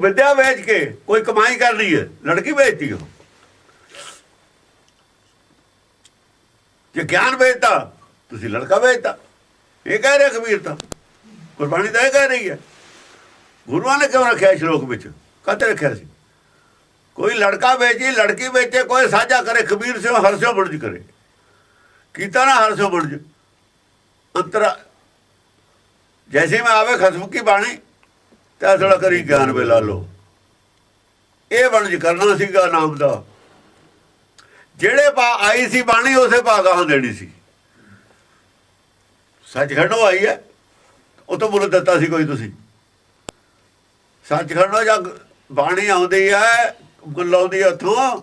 ਵਿਦਿਆ ਵੇਚ ਕੇ ਕੋਈ ਕਮਾਈ ਕਰਨੀ ਹੈ, ਲੜਕੀ ਵੇਚਦੀ ਹੋ। ਜੇ ਗਿਆਨ ਵੇਚਤਾ ਤੁਸੀਂ ਲੜਕਾ ਵੇਚਤਾ ਇਹ ਕਹਿ ਰਿਹਾ ਕਬੀਰ ਤਾਂ। ਗੁਰਬਾਣੀ ਤਾਂ ਇਹ ਕਹਿ ਰਹੀ ਹੈ। ਗੁਰੂਆਂ ਨੇ ਕਿਉਂ ਰੱਖਿਆ ਸ਼ਲੋਕ ਵਿੱਚ? ਕਾਹਤੇ ਰੱਖਿਆ ਸੀ? ਕੋਈ ਲੜਕਾ ਵੇਚੀ, ਲੜਕੀ ਵੇਚੇ, ਕੋਈ ਸਾਝਾ ਕਰੇ, ਕਬੀਰ ਸੇ ਹਰਸਿਓ ਬੁਰਜ ਕਰੇ। ਕੀਤਾ ਨਾ ਹਰਸਿਓ ਬੁਰਜ। ਅੰਤਰਾ ਜੈਸੇ ਮੈਂ ਆਵੇ ਖਸਮ ਕੀ ਬਾਣੀ ਤੇ ਥੋੜਾ ਕਰੀ ਗਿਆਨ ਵੇ ਲਾ ਲੋ ਇਹ ਵਣਜ ਕਰਨਾ ਸੀਗਾ ਨਾਮ ਦਾ। ਜਿਹੜੇ ਪਾ ਆਈ ਸੀ ਬਾਣੀ, ਉਸੇ ਪਾ ਗਾਹਾਂ ਦੇਣੀ ਸੀ। ਸੱਚਖੰਡੋਂ ਆਈ ਹੈ ਉਹ ਤੋਂ ਮੁੱਲ ਦਿੱਤਾ ਸੀ ਕੋਈ ਤੁਸੀਂ। ਸੱਚਖੰਡੋਂ ਜਾਂ ਬਾਣੀ ਆਉਂਦੀ ਹੈ ਗੁੱਲ ਗੁੱਲਾਉਂਦੀ ਉੱਥੋਂ।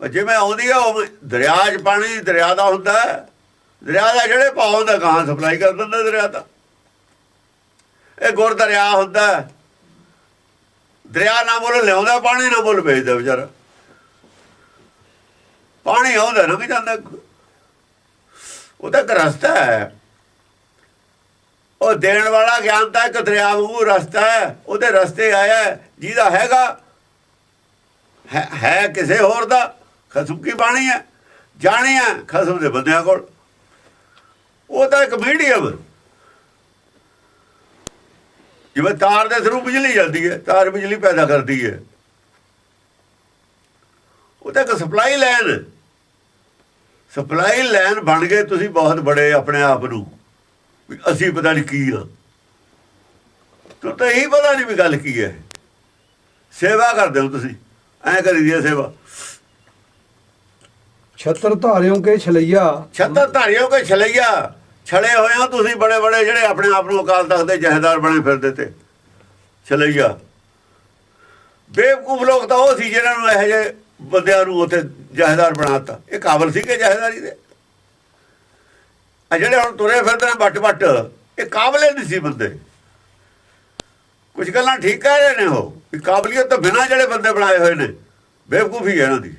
ਉਹ ਜਿਵੇਂ ਆਉਂਦੀ ਹੈ ਉਹ ਦਰਿਆ 'ਚ ਪਾਣੀ, ਦਰਿਆ ਦਾ ਹੁੰਦਾ ਦਰਿਆ ਦਾ ਜਿਹੜੇ ਭਾਅ ਹੁੰਦਾ, ਗਾਹਾਂ ਸਪਲਾਈ ਕਰ ਦਿੰਦਾ ਦਰਿਆ ਦਾ। ਇਹ ਗੁਰ ਦਰਿਆ ਹੁੰਦਾ ਦਰਿਆ ਨਾ ਮੁੱਲ ਲਿਆਉਂਦਾ ਪਾਣੀ, ਨਾ ਮੁੱਲ ਵੇਚਦਾ ਵਿਚਾਰਾ। ਪਾਣੀ ਆਉਂਦਾ ਨਾ ਕਿ ਜਾਂਦਾ। ਉਹ ਤਾਂ ਇੱਕ ਰਸਤਾ ਹੈ। ਉਹ ਦੇਣ ਵਾਲਾ ਗਿਆਨ ਤਾਂ ਇੱਕ ਦਰਿਆ ਵਾਂਗੂ ਰਸਤਾ ਹੈ। ਉਹਦੇ ਰਸਤੇ ਆਇਆ ਜਿਹਦਾ ਹੈਗਾ, ਹੈ- ਹੈ ਕਿਸੇ ਹੋਰ ਦਾ। ਖਸਮ ਕੀ ਬਾਣੀ ਹੈ? ਜਾਣੀ ਹੈ ਖਸਮ ਦੇ ਬੰਦਿਆਂ ਕੋਲ। ਉਹ ਤਾਂ ਇੱਕ ਮੀਡੀਅਮ। ਜਿਵੇਂ ਤਾਰ ਦੇ ਥਰੂ ਬਿਜਲੀ ਜਾਂਦੀ ਹੈ ਤਾਰ ਬਿਜਲੀ ਪੈਦਾ ਕਰਦੀ ਹੈ। ਉਹ ਤਾਂ ਇੱਕ ਸਪਲਾਈ ਲਾਈਨ ਸਪਲਾਈ ਲਾਈਨ ਬਣ ਗਏ ਤੁਸੀਂ ਬਹੁਤ ਬੜੇ ਆਪਣੇ ਆਪ ਨੂੰ। ਵੀ ਅਸੀਂ ਪਤਾ ਨਹੀਂ ਕੀ ਆ। ਤੂੰ ਤਾਂ ਇਹੀ ਪਤਾ ਨਹੀਂ ਵੀ ਗੱਲ ਕੀ ਹੈ। ਸੇਵਾ ਕਰਦੇ ਹੋ ਤੁਸੀਂ। ਐਂ ਕਰੀਦੀ ਹੈ ਸੇਵਾ। ਛਤਰ ਧਾਰਿਓ ਕੇ ਛਲਈਆ। ਛੱਤਰ ਧਾਰਿਓ ਕੇ ਛਲਈਆ। ਛਲੇ ਹੋਏ ਹੋ, ਤੁਸੀਂ ਬੜੇ ਬੜੇ ਜਿਹੜੇ ਆਪਣੇ ਆਪ ਨੂੰ ਅਕਾਲ ਤਖਤ ਦੇ ਜਹੇਦਾਰ ਬਣੇ ਫਿਰਦੇ ਤੇ। ਛਲਈਆ। ਬੇਵਕੂਫ ਲੋਕ ਤਾਂ ਉਹ ਸੀ ਜਿਹਨਾਂ ਨੂੰ ਇਹੋ ਜਿਹੇ ਬੰਦਿਆਂ ਨੂੰ ਉੱਥੇ ਜਹੇਦਾਰ ਬਣਾਤਾ। ਇਹ ਕਾਬਲ ਸੀ ਕਿ ਜਹੇਦਾਰੀ ਦੇ? ਆ ਜਿਹੜੇ ਹੁਣ ਤੁਰੇ ਫਿਰਦੇ ਨੇ ਵੱਟ ਵੱਟ, ਇਹ ਕਾਬਲੇ ਨਹੀਂ ਸੀ ਬੰਦੇ। ਕੁਝ ਗੱਲਾਂ ਠੀਕ ਕਹਿ ਰਹੇ ਨੇ ਉਹ, ਵੀ ਕਾਬਲੀਅਤ ਤੋਂ ਬਿਨਾਂ ਜਿਹੜੇ ਬੰਦੇ ਬਣਾਏ ਹੋਏ ਨੇ, ਬੇਵਕੂਫੀ ਹੈ ਇਹਨਾਂ ਦੀ।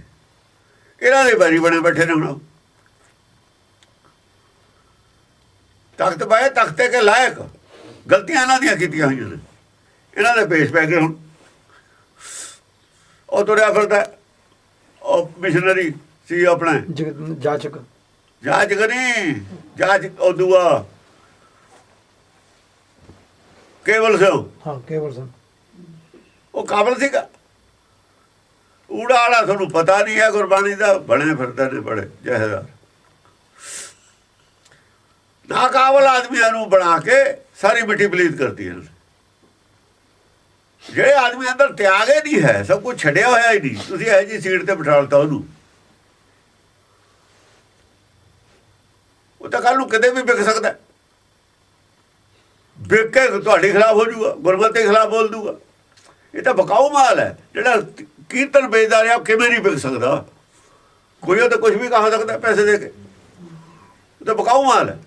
ਇਹਨਾਂ ਦੇ ਬਾਰੀ ਬਣੇ ਬੈਠੇ ਨੇ ਹੁਣ ਤਖਤ ਪਾਏ ਤਖਤੇ ਕੇ ਲਾਇਕ। ਗਲਤੀਆਂ ਇਹਨਾਂ ਦੀਆਂ ਕੀਤੀਆਂ ਹੋਈਆਂ ਨੇ। ਇਹਨਾਂ ਦੇ ਪੇਸ਼ ਪੈ ਗਏ ਹੁਣ। ਉਹ ਤੁਰਿਆ ਫਿਰਦਾ ਉਹ ਮਿਸ਼ਨਰੀ ਸੀ ਆਪਣਾ। ਜਾਚਕ। ਜਾਂਚ ਕਰੀ ਜਾਂਚ ਉਹ ਦੁਆ। ਕੇਵਲ ਸਿੰਘ। ਹਾਂ ਕੇਵਲ ਸਿੰਘ। ਉਹ ਕਾਬਲ ਸੀਗਾ। ਊੜਾ ਵਾਲਾ ਤੁਹਾਨੂੰ ਪਤਾ ਨਹੀਂ ਹੈ ਗੁਰਬਾਣੀ ਦਾ। ਬਣੇ ਫਿਰਦੇ ਨੇ ਬੜੇ ਜਹੇਦਾਰ ਨਾ ਕਾਬਲ ਆਦਮੀਆਂ ਨੂੰ ਬਣਾ ਕੇ ਸਾਰੀ ਮਿੱਟੀ ਪਲੀਤ ਕਰਦੀ ਹੈ ਜਿਹੜੇ ਆਦਮੀ ਅੰਦਰ ਤਿਆਗ ਹੀ ਨਹੀਂ ਹੈ, ਸਭ ਕੁਝ ਛੱਡਿਆ ਹੋਇਆ ਹੀ ਨਹੀਂ। ਤੁਸੀਂ ਇਹ ਜੀ ਸੀਟ ਤੇ ਬਿਠਾ ਲਤਾ ਉਹਨੂੰ। ਉਹ ਤਾਂ ਕੱਲ ਨੂੰ ਕਦੇ ਵੀ ਵਿਕ ਸਕਦਾ। ਵਿਕ ਕੇ ਤੁਹਾਡੇ ਖਿਲਾਫ ਹੋ ਜਾਊਗਾ, ਗੁਰਮਤਿ ਦੇ ਖਿਲਾਫ ਬੋਲ ਦੂਗਾ ਇਹ ਤਾਂ ਬਕਾਊ ਮਾਲ ਹੈ। ਜਿਹੜਾ ਕੀਰਤਨ ਵੇਚਦਾ ਰਿਹਾ, ਉਹ ਕਿਵੇਂ ਨਹੀਂ ਵਿਕ ਸਕਦਾ? ਕੋਈ ਉਹ ਤਾਂ ਕੁਝ ਵੀ ਕਹਾ ਸਕਦਾ, ਪੈਸੇ ਦੇ ਕੇ। ਇਹ ਤਾਂ ਬਕਾਊ ਮਾਲ ਹੈ।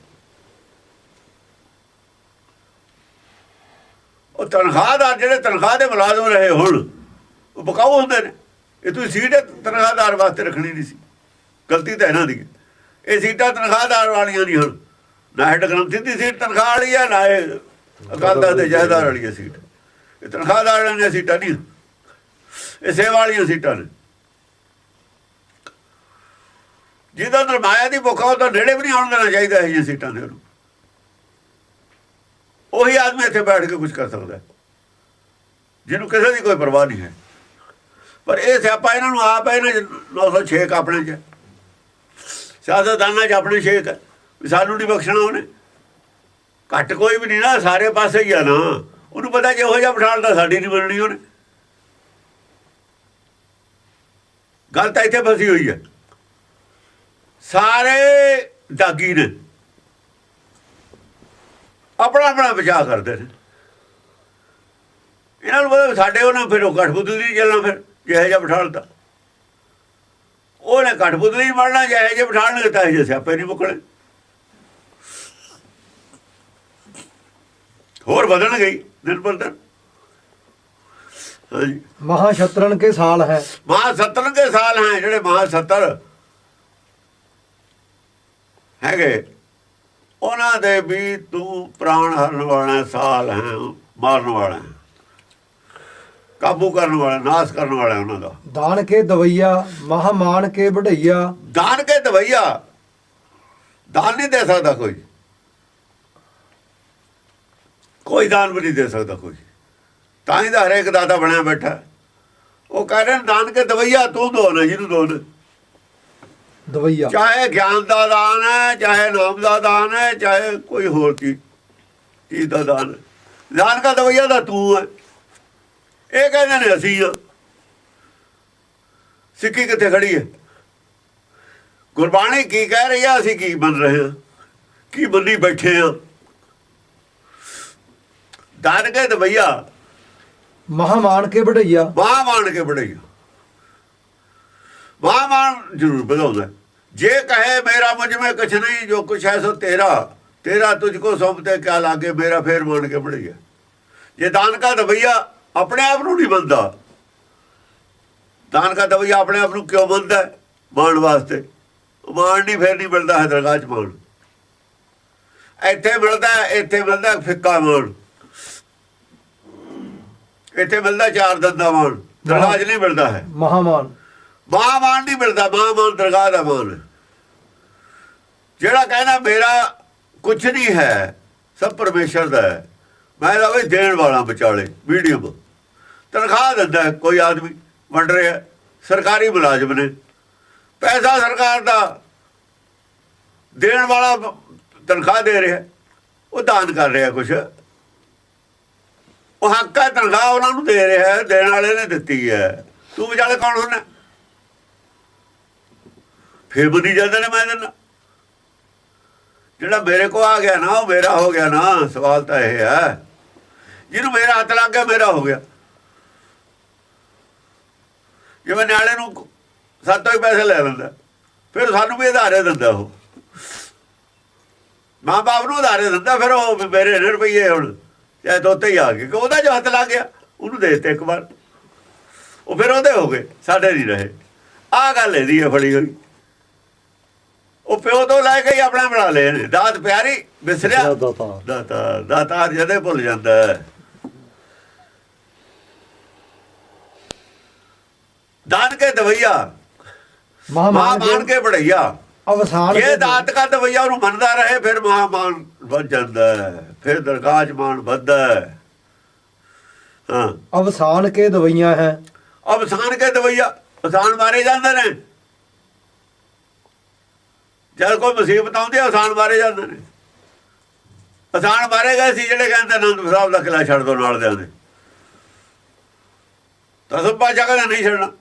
ਉਹ ਤਨਖਾਹਦਾਰ ਜਿਹੜੇ ਤਨਖਾਹ ਦੇ ਮੁਲਾਜ਼ਮ ਰਹੇ ਹੁਣ, ਉਹ ਬਕਾਊ ਹੁੰਦੇ ਨੇ। ਇਹ ਤੁਸੀਂ ਸੀਟ ਤਨਖਾਹਦਾਰ ਵਾਸਤੇ ਰੱਖਣੀ ਨਹੀਂ ਸੀ। ਗਲਤੀ ਤਾਂ ਇਹਨਾਂ ਦੀ ਇਹ ਸੀਟਾਂ ਤਨਖਾਹਦਾਰ ਵਾਲੀਆਂ ਨਹੀਂ ਹੁਣ। ਨਾ ਹੈਡ ਗ੍ਰੰਥੀ ਦੀ ਸੀਟ ਤਨਖਾਹ ਵਾਲੀ ਹੈ, ਨਾ ਇਹ ਅਕਾਲ ਤਖਤ ਦੇ ਜਹੇਦਾਰ ਵਾਲੀ ਹੈ ਸੀਟ। ਇਹ ਤਨਖਾਹਦਾਰ ਵਾਲੀਆਂ ਸੀਟਾਂ ਨਹੀਂ ਇਹ ਸੇਵਾ ਵਾਲੀਆਂ ਸੀਟਾਂ ਨੇ। ਜਿਹਦਾ ਅੰਦਰ ਦੀ ਭੁੱਖਾ ਆ, ਉਹ ਤਾਂ ਨੇੜੇ ਵੀ ਨਹੀਂ ਆਉਣ ਦੇਣਾ ਚਾਹੀਦਾ ਇਹ ਜਿਹੀਆਂ ਸੀਟਾਂ ਦੇ ਉਹਨੂੰ। ਉਹੀ ਆਦਮੀ ਇੱਥੇ ਬੈਠ ਕੇ ਕੁਝ ਕਰ ਸਕਦਾ ਜਿਹਨੂੰ ਕਿਸੇ ਦੀ ਕੋਈ ਪਰਵਾਹ ਨਹੀਂ ਹੈ। ਪਰ ਇਹ ਸਿਆਪਾ ਇਹਨਾਂ ਨੂੰ ਆਪ ਹੈ ਇਹਨਾਂ 'ਚ 906 ਆਪਣੇ ਚ ਸਿਆਸਤਦਾਨਾਂ 'ਚ ਆਪਣੇ ਛੇਕ ਹੈ। ਵੀ ਸਾਨੂੰ ਨਹੀਂ ਬਖਸ਼ਣਾ ਉਹਨੇ। ਘੱਟ ਕੋਈ ਵੀ ਨਹੀਂ ਨਾ, ਸਾਰੇ ਪਾਸੇ ਹੀ ਆ ਨਾ। ਉਹਨੂੰ ਪਤਾ ਜੇ ਉਹ ਜਿਹਾ ਬਿਠਾਲਦਾ ਸਾਡੀ ਨਹੀਂ ਬਣਨੀ ਉਹਨੇ। ਗੱਲ ਤਾਂ ਇੱਥੇ ਫਸੀ ਹੋਈ ਹੈ। ਸਾਰੇ ਦਾਗੀ ਨੇ। ਆਪਣਾ ਆਪਣਾ ਬਚਾਅ ਕਰਦੇ ਨੇ। ਇਹਨਾਂ ਨੂੰ ਪਤਾ ਸਾਡੇ ਉਹਨਾਂ ਫਿਰ ਉਹ ਕਠਪੁਤਲੀ ਨਹੀਂ ਚੱਲਣਾ ਫਿਰ ਜਿਹੇ ਜਿਹਾ ਬਿਠਾਲਦਾ ਉਹਨੇ ਕਠਪੁਤਲੀ ਨਹੀਂ ਮੜਨਾ ਜਿਹੇ ਜਿਹਾ ਬਿਠਾਲਣਗੇ ਤਾਂ ਇਹ ਸਿਆਪੇ ਨਹੀਂ ਮੁੱਕਣੇ। ਹੋਰ ਵਧਣ ਗਈ ਦਿਨ ਪਰ ਦਿਨ ਮਹਾ ਛਤਰਨ ਕੇ ਸਾਲ ਹੈ। ਮਹਾ ਸੱਤਰ ਦੇ ਸਾਲ ਹੈ ਜਿਹੜੇ ਮਹਾ ਸੱਤਰ ਹੈਗੇ। ਉਹਨਾਂ ਦੇ ਵੀ ਤੂੰ ਪ੍ਰਾਣ ਹਰਨ ਵਾਲਾ ਸਾਲ ਹੈ ਮਾਰਨ ਵਾਲਾ। ਕਾਬੂ ਕਰਨ ਵਾਲਾ ਨਾਸ ਕਰਨ ਵਾਲਾ ਉਹਨਾਂ ਦਾ। ਦਾਨ ਕੇ ਦਵਈਆ ਮਹਾਮਾਨ ਕੇ ਵਢਈਆ। ਦਾਨ ਕੇ ਦਵਈਆ। ਦਾਨ ਨਹੀਂ ਦੇ ਸਕਦਾ ਕੋਈ। ਕੋਈ ਦਾਨ ਵੀ ਨਹੀਂ ਦੇ ਸਕਦਾ ਕੋਈ। ਤਾਂ ਹੀ ਤਾਂ ਹਰੇਕ ਦਾਤਾ ਬਣਿਆ ਬੈਠਾ। ਉਹ ਕਹਿ ਰਹੇ ਨੇ, ਦਾਨ ਕੇ ਦਵਈਆ ਤੂੰ ਦੋ ਨਾ ਜਿਹਨੂੰ ਦੋ ਨੇ। ਦਵਈਆ। ਚਾਹੇ ਗਿਆਨ ਦਾ ਦਾਨ ਹੈ ਚਾਹੇ ਨਾਮ ਦਾ ਦਾਨ ਹੈ ਚਾਹੇ ਕੋਈ ਹੋਰ ਚੀਜ਼ ਚੀਜ਼ ਦਾ ਦਾਨ ਹੈ। ਦਾਨ ਕਾ ਦਵਈਆ ਦਾ ਤੂੰ ਹੈ। ਇਹ ਕਹਿੰਦੇ ਨੇ ਅਸੀਂ ਆ ਸਿੱਖੀ ਕਿੱਥੇ ਖੜੀ ਹੈ? ਗੁਰਬਾਣੀ ਕੀ ਕਹਿ ਰਹੀ ਆ ਅਸੀਂ ਕੀ ਬਣ ਰਹੇ ਹਾਂ? ਕੀ ਬੰਦੀ ਬੈਠੇ ਆ ਦਾਨ ਕੇ ਦਵਈਆ। ਮਹਾਮਾਨ ਕੇ ਵਢਈਆ ਮਾਂ ਮਾਣ ਕੇ ਬੜਈਆ ਮਾਂ ਮਾਣ ਜ਼ਰੂਰ ਵਧਾਉਂਦਾ। ਜੇ ਕਹੇ ਮੇਰਾ ਮੁਝ में ਕੁਛ ਨਹੀਂ, ਜੋ ਕੁਛ ਹੈ ਸੋ ਤੇਰਾ। ਤੇਰਾ ਤੁਝ ਕੋ ਸੌਂਪਤੇ ਕਿਆ ਲਾਗੇ, ਮੇਰਾ ਫੇਰ ਮਾਣ ਕੇ ਬੜਈਆ ਜੇ ਦਾਨ ਕਾ ਦਵਈਆ ਆਪਣੇ ਆਪ ਨੂੰ ਨਹੀਂ ਬੰਦਾ, ਦਾਨ ਕਾ ਦਵਈਆ ਆਪਣੇ ਆਪ ਨੂੰ ਕਿਉਂ ਬੰਦਾ ਮਾਣ ਵਾਸਤੇ। ਮਾਣ ਨਹੀਂ, ਫੇਰ ਨਹੀਂ ਮਿਲਦਾ ਹੈ ਦਰਗਾਹ ਚ ਮਾਣ। ਇੱਥੇ ਮਿਲਦਾ ਇੱਥੇ ਮਿਲਦਾ ਫਿੱਕਾ ਮਾਣ। ਇੱਥੇ ਮਿਲਦਾ ਚਾਰ ਦੰਦਾ ਮਾਣ। ਦਰਗਾਹ 'ਚ ਨਹੀਂ ਮਿਲਦਾ ਹੈ। ਮਹਾਮਾਨ ਮਾਂ ਮਾਨ ਨਹੀਂ ਮਿਲਦਾ ਮਾਂ ਮਾਨ ਦਰਗਾਹ ਦਾ ਮਾਨ ਜਿਹੜਾ ਕਹਿੰਦਾ ਮੇਰਾ ਕੁਝ ਨਹੀਂ ਹੈ, ਸਭ ਪਰਮੇਸ਼ਰ ਦਾ ਹੈ। ਮੈਂ ਤਾਂ ਵੀ ਦੇਣ ਵਾਲਾ ਵਿਚਾਲੇ, ਮੀਡੀਅਮ। ਤਨਖਾਹ ਦਿੰਦਾ ਕੋਈ ਆਦਮੀ, ਵੰਡ ਰਿਹਾ ਸਰਕਾਰੀ ਮੁਲਾਜ਼ਮ ਨੇ। ਪੈਸਾ ਸਰਕਾਰ ਦਾ ਦੇਣ ਵਾਲਾ ਤਨਖਾਹ ਦੇ ਰਿਹਾ ਉਹ ਦਾਨ ਕਰ ਰਿਹਾ ਕੁਛ। ਉਹ ਹੱਕ ਹੈ, ਤਨਖਾਹ ਉਹਨਾਂ ਨੂੰ ਦੇ ਰਿਹਾ ਦੇਣ ਵਾਲੇ ਨੇ ਦਿੱਤੀ ਹੈ। ਤੂੰ ਵਿਚਾਲੇ ਕੌਣ ਹੁੰਦਾ ਫਿਰ ਬੁੱਧੀ ਜਾਂਦੇ ਨੇ ਮੈਂ ਦਿੰਦਾ ਜਿਹੜਾ ਮੇਰੇ ਕੋ ਆ ਗਿਆ ਨਾ, ਉਹ ਮੇਰਾ ਹੋ ਗਿਆ ਨਾ, ਸਵਾਲ ਤਾਂ ਇਹ ਹੈ। ਜਿਹਨੂੰ ਮੇਰਾ ਹੱਥ ਲੱਗ ਗਿਆ, ਮੇਰਾ ਹੋ ਗਿਆ। ਜਿਵੇਂ ਨਿਆਣੇ ਨੂੰ ਸਾਤੋਂ ਹੀ ਪੈਸੇ ਲੈ ਲੈਂਦਾ, ਫਿਰ ਸਾਨੂੰ ਵੀ ਉਧਾਰੇ ਦਿੰਦਾ ਉਹ। ਮਾਂ ਬਾਪ ਨੂੰ ਉਧਾਰੇ ਦਿੰਦਾ, ਫਿਰ ਉਹ ਮੇਰੇ ਨੇ ਰੁਪਈਏ ਹੁਣ, ਚਾਹੇ ਦੋਤੇ ਹੀ ਆ ਗਏ ਕਿ ਉਹਦਾ ਜੋ ਹੱਥ ਲੱਗ ਗਿਆ, ਉਹਨੂੰ ਦੇ ਦਿੱਤੇ ਇੱਕ ਵਾਰ। ਉਹ ਫਿਰ ਉਹਦੇ ਹੋ ਗਏ, ਸਾਡੇ ਨਹੀਂ ਰਹੇ। ਆਹ ਗੱਲ ਇਹਦੀ ਹੈ ਫੜੀ ਹੋਈ। ਉਹ ਪਿਓ ਤੋਂ ਲੈ ਕੇ ਹੀ ਆਪਣਾ ਬਣਾ ਲਏ ਨੇ। ਦਾਤ ਪਿਆਰੀ ਵਿਸਰਿਆ ਦਾਤਾ। ਦਾਤਾ ਜਦੇ ਭੁੱਲ ਜਾਂਦਾ। ਹੈ ਦਾਨ ਕੇ ਦਵਈਆ ਮਹਾਮਾਨ ਮਾਨ ਕੇ ਬੜਈਆ ਅਵਸਾਨ ਇਹ ਦਾਤ ਕਾ ਦਵਈਆ ਉਹਨੂੰ ਮੰਨਦਾ ਰਹੇ ਫਿਰ ਮਾਂ ਮਾਨ ਵੱਧ ਜਾਂਦਾ। ਹੈ ਫਿਰ ਦਰਗਾਹ ਮਾਨ ਵੱਧਦਾ। ਹੈ ਹਾਂ। ਅਵਸਾਨ ਕੇ ਦਵਈਆਂ ਹੈ? ਅਵਸਾਨ ਕੇ ਦਵਈਆ। ਅਵਸਾਨ ਮਾਰੇ ਜਾਂਦੇ ਨੇ। ਜਦ ਕੋਈ ਮੁਸੀਬਤ ਆਉਂਦੀ ਹੈ ਮਾਰੇ ਜਾਂਦੇ ਨੇ। ਅਵਸਾਨ ਮਾਰੇ ਗਏ ਸੀ ਜਿਹੜੇ ਕਹਿੰਦੇ ਅਨੰਦ ਸਾਹਿਬ ਦਾ ਕਿਲਾ ਛੱਡ ਦੋ ਨਾਲ ਦਿਆਂ ਦੇ। ਤਾਂ ਸਭ ਕਹਿੰਦਾ ਨਹੀਂ ਛੱਡਣਾ।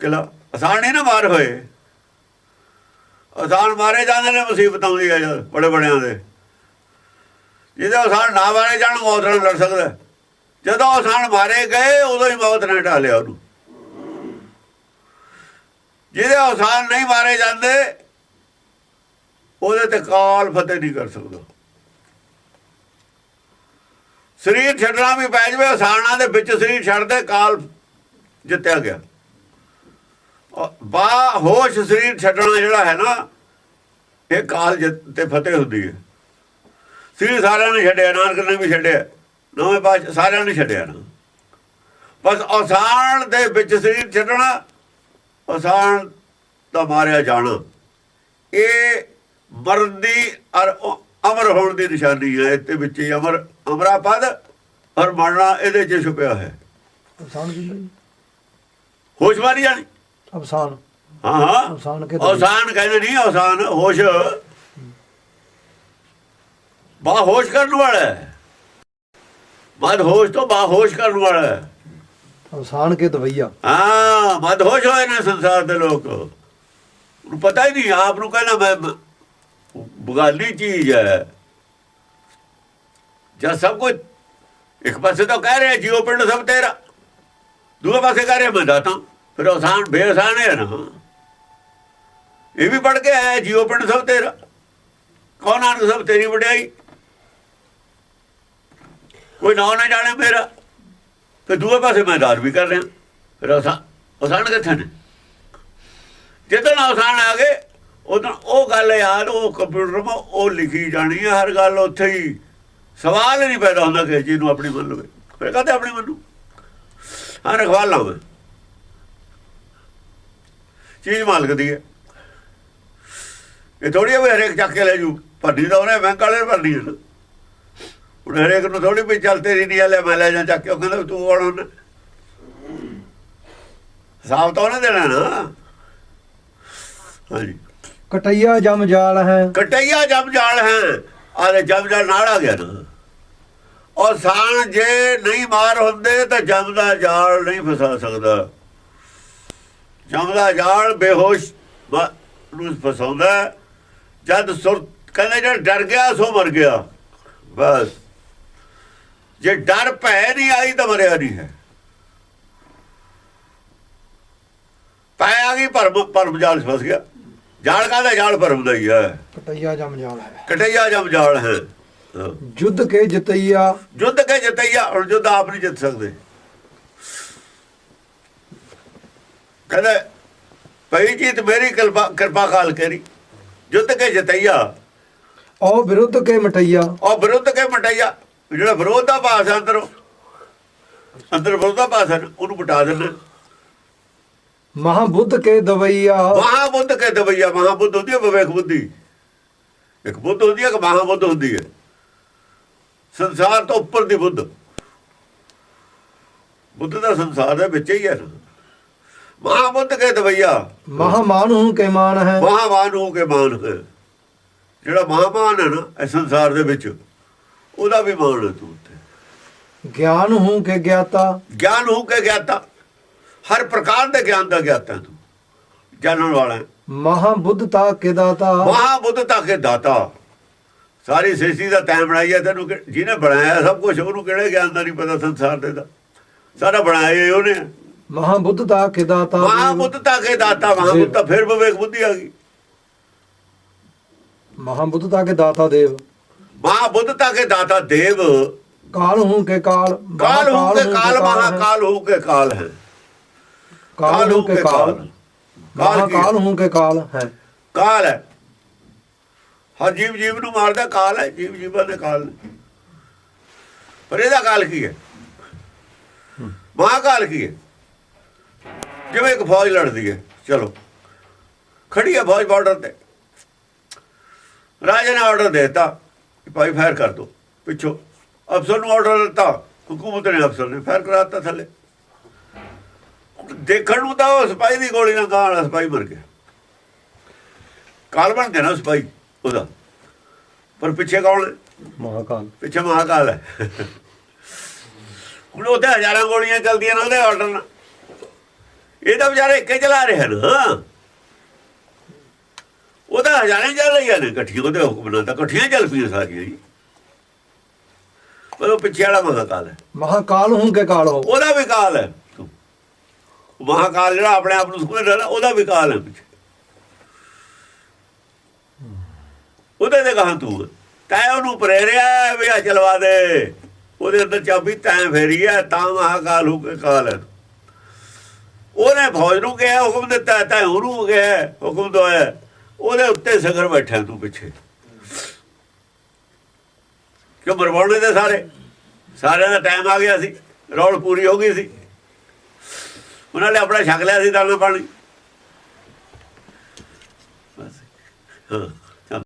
ਕਿਲਾ ਅਸਾਨ ਨਹੀਂ ਨਾ ਮਾਰ ਹੋਏ। ਅਸਾਨ ਮਾਰੇ ਜਾਂਦੇ ਨੇ, ਮੁਸੀਬਤ ਆਉਂਦੀ ਹੈ ਜਦ ਬੜੇ ਬੜਿਆਂ ਦੇ। ਜਿਹਦੇ ਅਸਾਨ ਨਾ ਮਾਰੇ ਜਾਣ, ਮੌਤ ਨਾਲ ਲੜ ਸਕਦਾ। ਜਦੋਂ ਅਸਾਨ ਮਾਰੇ ਗਏ, ਉਦੋਂ ਹੀ ਮੌਤ ਨੇ ਢਾਲਿਆ ਉਹਨੂੰ। ਜਿਹਦੇ ਅਸਾਨ ਨਹੀਂ ਮਾਰੇ ਜਾਂਦੇ ਉਹਦੇ ਤੇ ਕਾਲ ਫਤਿਹ ਨਹੀਂ ਕਰ ਸਕਦਾ। ਸਰੀਰ ਛੱਡਣਾ ਵੀ ਪੈ ਜਵੇ ਅਸਾਨਾਂ ਦੇ ਵਿੱਚ ਸਰੀਰ ਛੱਡਦੇ, ਕਾਲ ਜਿੱਤਿਆ ਗਿਆ। ਬਾ ਹੋਸ਼ ਸਰੀਰ ਛੱਡਣਾ ਜਿਹੜਾ ਹੈ ਨਾ, ਇਹ ਕਾਲ ਤੇ ਫਤਿਹ ਹੁੰਦੀ ਹੈ। ਸਰੀਰ ਸਾਰਿਆਂ ਨੇ ਛੱਡਿਆ, ਨਾਨਕ ਨੇ ਵੀ ਛੱਡਿਆ, ਨਵੇਂ ਪਾਸ਼ ਸਾਰਿਆਂ ਨੇ ਛੱਡਿਆ ਨਾ। ਬਸ ਆਸਾਨ ਦੇ ਵਿੱਚ ਸਰੀਰ ਛੱਡਣਾ ਔਸਾਨ ਦਾ ਮਾਰਿਆ ਜਾਣਾ। ਇਹ ਮਰਨ ਦੀ ਅਰ ਅਮਰ ਹੋਣ ਦੀ ਨਿਸ਼ਾਨੀ ਹੈ ਇਹਦੇ ਵਿੱਚ ਹੀ ਅਮਰ ਅਮਰਾ ਪਦ ਔਰ ਮਰਨਾ ਇਹਦੇ 'ਚ ਛੁਪਿਆ ਹੈ। ਕੀ? ਹੋਸ਼ ਮਾਰੀ ਜਾਣੀ। ਅਵਸਾਨ। ਹਾਂ ਹਾਂ। ਅਵਸਾਨ ਕੇ ਆਸਾਨ ਕਹਿੰਦੇ ਨਹੀਂ ਆਸਾਨ ਹੋਸ਼। ਬਾ ਹੋਸ਼ ਕਰਨ ਵਾਲਾ ਹੈ। ਮਦ ਹੋਸ਼ ਤੋਂ ਬਾ ਹੋਸ਼ ਕਰਨ ਵਾਲਾ ਹੈ। ਅਵਸਾਨ ਕੇ ਦਵਈਆ ਹਾਂ ਮਦ ਹੋਸ਼ ਹੋਏ ਨੇ ਸੰਸਾਰ ਦੇ ਲੋਕ। ਨੂੰ ਪਤਾ ਹੀ ਨਹੀਂ ਆਪ ਨੂੰ ਕਹਿੰਦਾ ਮੈਂ ਬਗਾਲੀ ਚੀਜ਼ ਹੈ। ਜਦ ਸਭ ਕੁਝ ਇੱਕ ਪਾਸੇ ਤਾਂ ਕਹਿ ਰਿਹਾ ਜੀਵ ਪਿੰਡ ਸਭ ਤੇਰਾ। ਦੂਏ ਪਾਸੇ ਕਹਿ ਰਿਹਾ, ਮੈਂ ਦਾਤਾ ਫਿਰ ਆਸਾਨ, ਬੇਆਸਾਨ ਹੈ ਨਾ। ਇਹ ਵੀ ਪੜ ਕੇ ਆਇਆ ਜੀਵ ਪਿੰਡ ਸਭ ਤੇਰਾ। ਕੌਣ ਨਾਨਕ ਸਭ ਤੇਰੀ ਵਡਿਆਈ? ਕੋਈ ਨਾ ਨਾ ਜਾਣੇ ਮੇਰਾ। ਫਿਰ ਦੂਏ ਪਾਸੇ ਮੈਂ ਦਾਤ ਵੀ ਕਰ ਰਿਹਾ। ਫਿਰ ਆਸਾਨ ਆਸਾਨ ਕਿੱਥੇ ਨੇ? ਜਦੋਂ ਆਸਾਨ ਆ ਗਏ ਉਦੋਂ ਉਹ ਗੱਲ ਯਾਦ ਉਹ ਕੰਪਿਊਟਰ 'ਮਾ ਉਹ ਲਿਖੀ ਜਾਣੀ ਹੈ ਹਰ ਗੱਲ ਉੱਥੇ ਹੀ। ਸਵਾਲ ਹੀ ਨਹੀਂ ਪੈਦਾ ਹੁੰਦਾ ਕਿ ਚੀਜ਼ ਨੂੰ ਆਪਣੀ ਮੰਨ ਲਵੇ ਫਿਰ ਕਹਤੇ ਆਪਣੀ ਮੰਨੂ? ਹਾਂ ਰਖਵਾ ਲਵਾਂ ਚੀਜ਼ ਮਾਲਕ ਦੀ ਹੈ। ਇਹ ਥੋੜੀ ਵੀ ਹਰੇਕ ਚੱਕ ਕੇ ਲੈ ਜੂ। ਭਰਨੀ ਤਾਂ ਉਹਨੇ, ਬੈਂਕ ਵਾਲੇ ਨੇ ਭਰਨੀ ਹੈ ਨਾ ਹੁਣ ਹਰੇਕ ਨੂੰ ਥੋੜੀ ਵੀ ਚੱਲ ਤੇਰੀ ਨਹੀਂ ਲੈ ਮੈਂ ਲੈ ਜਾ ਚੱਕ ਕੇ। ਉਹ ਕਹਿੰਦਾ ਵੀ ਤੂੰ ਕੌਣ ਹੁੰਦਾ ਹਿਸਾਬ ਤਾਂ ਉਹਨੇ ਦੇਣਾ ਨਾ। ਹਾਂਜੀ। ਕਟਈਆ ਜਮ ਜਾਲ ਹੈ। ਕਟਈਆ ਜਮ ਜਾਲ ਹੈ। ਆਲੇ ਜਮ ਜਾਲ ਨਾਲ ਆ ਗਿਆ ਨਾ। ਔਰ ਸਾਨ ਜੇ ਨਹੀਂ ਮਾਰ ਹੁੰਦੇ ਤਾਂ ਜਮ ਦਾ ਜਾਲ ਨਹੀਂ ਫਸਾ ਸਕਦਾ। ਜਮ ਦਾ ਜਾਲ ਬੇਹੋਸ਼ ਨੂੰ ਫਸਾਉਂਦਾ ਜਦ ਸੁਰ ਕਹਿੰਦੇ ਜੇ ਡਰ ਗਿਆ, ਸੋ ਮਰ ਗਿਆ। ਬਸ। ਜੇ ਡਰ ਭੈ ਨਹੀਂ ਆਈ ਤਾਂ ਮਰਿਆ ਨਹੀਂ ਹੈ। ਪੈ ਆ ਗਈ, ਭਰਮ ਭਰਮ ਜਾਲ 'ਚ ਫਸ ਗਿਆ। ਜਾਲ ਕਾਹਦਾ ਜਾਲ ਭਰਮ ਦਾ ਹੀ ਹੈ? ਕਟਈਆ ਜਮ ਜਾਲ ਹੈ। ਕਟਈਆ ਜਮ ਜਾਲ ਹੈ। ਜੁੱਧ ਕੇ ਜਤਈਆ। ਜੁੱਧ ਕੇ ਜਿੱਤਈਆ ਹੁਣ ਜੁੱਧ ਆਪ ਨਹੀਂ ਜਿੱਤ ਸਕਦੇ। ਕਹਿੰਦੇ ਪਈ ਜੀਤ ਮੇਰੀ ਕਿਰਪਾ ਕਿਰਪਾ ਕਾਲ ਕਰੀ। ਜੁੱਧ ਕੇ ਜਿੱਤਈਆ। ਔ ਵਿਰੁੱਧ ਕੇ ਮਟਈਆ। ਉਹ ਵਿਰੁੱਧ ਕੇ ਮਟਈਆ। ਜਿਹੜਾ ਵਿਰੋਧ ਦਾ ਪਾਸ ਹੈ ਅੰਦਰੋਂ। ਅੰਦਰ ਵਿਰੋਧ ਦਾ ਨਾ, ਉਹਨੂੰ ਬਟਾ ਦੇਣਾ ਮਹਾਬੁੱਧ ਕੇ ਦਵਈਆ। ਮਹਾਬੁੱਧ ਕੇ ਦਵਈਆ ਮਹਾਬੁੱਧ ਹੁੰਦੀ ਹੈ ਵਿਵੇਕ ਬੁੱਧੀ। ਇੱਕ ਬੁੱਧ ਹੁੰਦੀ ਹੈ ਕਿ ਮਹਾਬੁੱਧ ਹੁੰਦੀ ਹੈ। ਸੰਸਾਰ ਤੋਂ ਉੱਪਰ ਦੀ ਬੁੱਧ। ਬੁੱਧ ਦਾ ਸੰਸਾਰ ਦੇ ਵਿੱਚ ਹੀ ਹੈ। ਮਹਾਬੁੱਧ ਕੇ ਦਵਈਆ। ਮਹਾਮਾਨ ਹੂੰ ਕੇ ਮਾਨ ਹੈ। ਮਹਾਮਾਨ ਹੋ ਕੇ ਮਾਨ ਹੈ। ਜਿਹੜਾ ਮਹਾਮਾਨ ਹੈ ਨਾ ਇਸ ਸੰਸਾਰ ਦੇ ਵਿੱਚ ਉਹਦਾ ਵੀ ਮਾਨ ਹੈ ਤੂੰ ਗਿਆਨ ਹੂੰ ਕੇ ਗਿਆਤਾ। ਗਿਆਨ ਹੋ ਕੇ ਗਿਆਤਾ। ਹਰ ਪ੍ਰਕਾਰ ਦੇ ਗਿਆਨ ਦਾ ਗਿਆਤਾ ਤੂੰ। ਜਾਣਨ ਵਾਲਾ ਮਹਾਬੁੱਧਤਾ ਕੇ ਦਾਤਾ ਮਹਾਬੁੱਧਤਾ ਕੇ ਦਾਤਾ ਸਾਰੀ ਸ੍ਰਿਸ਼ਟੀ ਦਾ ਤੈਂ ਬਣਾਈ ਹੈ ਤੈਨੂੰ ਜਿਹਨੇ ਬਣਾਇਆ ਸਭ ਕੁਝ ਉਹਨੂੰ ਕਿਹੜੇ ਗਿਆਨ ਦਾ ਨਹੀਂ ਪਤਾ ਸੰਸਾਰ ਦੇ ਦਾ? ਸਾਰਾ ਬਣਾਇਆ ਉਹਨੇ। ਮਹਾਬੁੱਧਤਾ ਕੇ ਦਾਤਾ ਮਹਾਬੁੱਧਤਾ ਕੇ ਦਾਤਾ ਮਹਾਬੁੱਧਤਾ ਫਿਰ ਵਿਵੇਕ ਬੁੱਧੀ ਆ ਗਈ। ਮਹਾਬੁੱਧਤਾ ਕੇ ਦਾਤਾ ਦੇਵ। ਮਹਾਬੁੱਧਤਾ ਕੇ ਦਾਤਾ ਦੇਵ। ਕਾਲ ਹੂੰ ਕੇ ਕਾਲ। ਕਾਲ ਹੋ ਕੇ ਕਾਲ। ਮਹਾਕਾਲ ਹੋ ਕੇ ਕਾਲ ਹੈ। ਕਾਲ ਹੂੰ ਕੇ ਕਾਲ। ਕਾਲ। ਕੀ? ਹੈ? ਕੇ ਕਾਲ। ਹੈ। ਕਾਲ ਹੈ। ਹਰ ਜੀਵ ਜੀਵ ਨੂੰ ਮਾਰਦਾ ਕਾਲ ਹੈ ਜੀਵ ਜੀਵਾਂ ਦੇ ਕਾਲ ਪਰ ਇਹਦਾ ਕਾਲ ਕੀ ਹੈ? ਮਹਾਕਾਲ ਕੀ ਹੈ? ਜਿਵੇਂ ਇੱਕ ਫੌਜ ਲੜਦੀ ਹੈ ਚਲੋ। ਖੜੀ ਹੈ ਫੌਜ ਬਾਰਡਰ ਤੇ। ਰਾਜੇ ਨੇ ਆਰਡਰ ਦਿੱਤਾ ਕਿ ਭਾਈ ਫਾਇਰ ਕਰ ਦੋ। ਪਿੱਛੋਂ ਅਫਸਰ ਨੂੰ ਆਰਡਰ ਦਿੱਤਾ ਹਕੂਮਤ ਨੇ ਅਫਸਰ ਨੇ ਫਾਇਰ ਕਰਾਤਾ ਥੱਲੇ। ਦੇਖਣ ਨੂੰ ਤਾਂ ਉਹ ਸਿਪਾਹੀ ਦੀ ਗੋਲੀ ਨਾਲ ਵਾਲਾ ਸਿਪਾਹੀ ਮਰ ਗਿਆ। ਕਾਲ ਬਣ ਗਿਆ ਨਾ ਸਿਪਾਹੀ ਉਹਦਾ। ਪਰ ਪਿੱਛੇ ਕੌਣ ਮਹਾਕਾਲ। ਪਿੱਛੇ ਮਹਾਕਾਲ ਹੈ। ਹੁਣ ਉਹਦੇ ਹਜ਼ਾਰਾਂ ਗੋਲੀਆਂ ਚੱਲਦੀਆਂ ਨੇ ਉਹਦੇ ਆਰਡਰ ਨਾਲ। ਇਹ ਤਾਂ ਵਿਚਾਰੇ ਇੱਕੇ ਚਲਾ ਰਹੇ ਹਨ ਉਹਦਾ ਹਜ਼ਾਰਾਂ ਚੱਲ ਰਹੀਆਂ ਨੇ ਇਕੱਠੀਆਂ ਉਹਦੇ ਹੁਕਮ ਨਾਲ ਤਾਂ ਇਕੱਠੀਆਂ ਚੱਲ ਪਈਆਂ ਸਾਰੀਆਂ ਜੀ। ਪਰ ਉਹ ਪਿੱਛੇ ਵਾਲਾ ਮਹਾਕਾਲ ਹੈ। ਮਹਾਕਾਲ ਹੂੰ ਕੇ ਕਾਲ ਹੋ? ਉਹਦਾ ਵੀ ਕਾਲ ਹੈ। ਮਹਾਕਾਲ ਜਿਹੜਾ ਆਪਣੇ ਆਪ ਨੂੰ ਸਮਝਦਾ ਨਾ, ਉਹਦਾ ਵੀ ਕਾਲ ਹੈ ਪਿੱਛੇ। ਉਹਦੇ ਦੇ ਕਹਾਂ ਤੂੰ? ਤੈ ਉਹਨੂੰ ਪ੍ਰੇਰਿਆ ਵੀ ਆ ਚਲਵਾ ਦੇ। ਉਹਦੇ ਅੰਦਰ ਚਾਬੀ ਤੈ ਫੇਰੀ ਹੈ ਤਾਂ ਮਹਾਕਾਲ ਹੋ ਕੇ ਕਾਲ ਹੈ। ਉਹਨੇ ਫੌਜ ਨੂੰ ਕਿਹਾ, ਹੁਕਮ ਦਿੱਤਾ, ਤੈ ਉਹਨੂੰ ਕਿਹਾ, ਹੁਕਮ ਦਵਾਇਆ ਉਹਦੇ ਉੱਤੇ ਸਗਰ ਬੈਠਾ ਤੂੰ ਪਿੱਛੇ। ਕਿਉਂ ਮਰਵਾਉਣੇ ਦੇ ਸਾਰੇ? ਸਾਰਿਆਂ ਦਾ ਟਾਈਮ ਆ ਗਿਆ ਸੀ ਰੌਲ ਪੂਰੀ ਹੋ ਗਈ ਸੀ। ਉਹਨਾਂ ਨੇ ਆਪਣਾ ਛਕ ਲਿਆ ਸੀ ਦਾਣਾ ਪਾਣੀ। ਬਸ। ਹਾਂ।